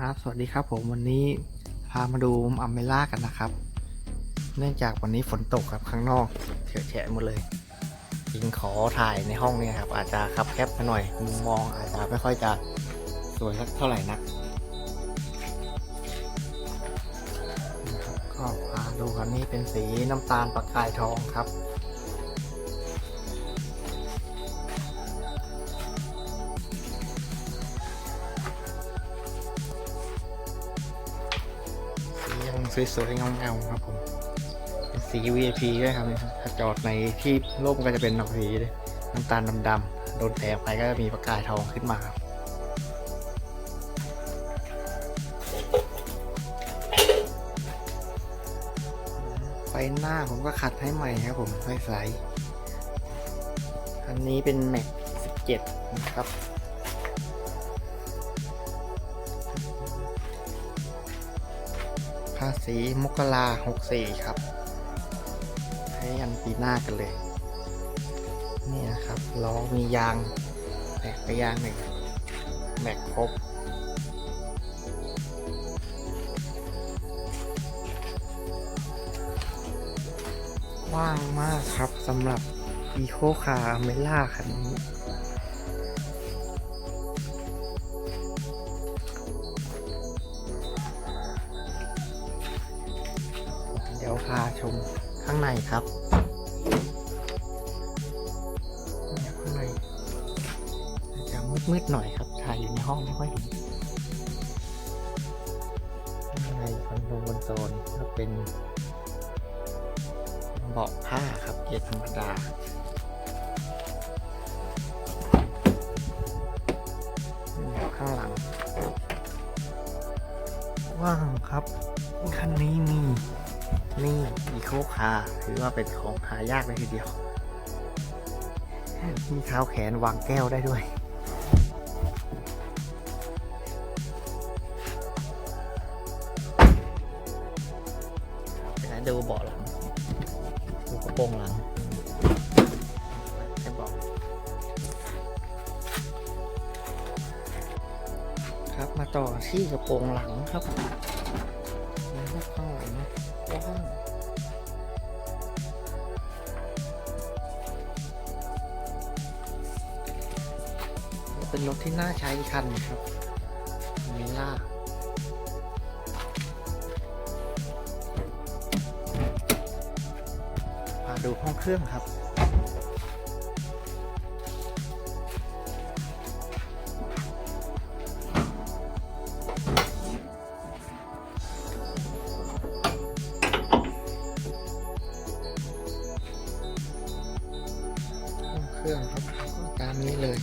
ครับสวัสดีครับผมวันนี้พามาดูอัมเมล่ากันนะครับ เนื่องจากวันนี้ฝนตกครับข้างนอกเฉอะแฉะหมดเลยยิงขอถ่ายในห้องนี่ครับ อาจจะคับแคบไปหน่อยมุมมองอาจจะไม่ค่อยจะสวยสักเท่าไหร่นักนะครับก็พาดูครับนี่เป็นสีน้ำตาลประกายทองครับ สียังสวยๆเงาๆครับผมเป็นสี VIP ด้วยครับถ้าจอดในที่ร่มก็จะเป็นดอกสีเลยน้ำตาลดำๆโดนแสงไปก็จะมีประกายทองขึ้นมาครับไฟหน้าผมก็ขัดให้ใหม่ครับผมไฟใส อันนี้เป็นแม็ก17 นะครับาษีมกราหกสี่ครับ ให้อันปีหน้ากันเลย นี่นะครับล้อมียางแตกไปยางหนึ่งแม็กครบกว้างมากครับสำหรับ e โคคาเมล่าคันนี้ ยวพาชมข้างในครับข้างในจะมืดๆหน่อยครับ ถ่ายอยู่ในห้องไม่ค่อยเห็นข้างในคอนโดบนโซนก็เป็นเบาะผ้าครับเกียร์ธรรมดาข้างหลัง ว่างครับ คันนี้มี อีโคคาถือว่าเป็นของหายากเลยทีเดียว มีเท้าแขนวางแก้วได้ด้วยไปดูเบาะหลังดูกระโปรงหลังให้บอกครับมาต่อที่กระโปรงหลังครับข้างหลังกว้าง เป็นรถที่น่าใช้อีกคันนะครับมิล่ามาดูห้องเครื่องครับห้องเครื่องครับก็ตามนี้เลย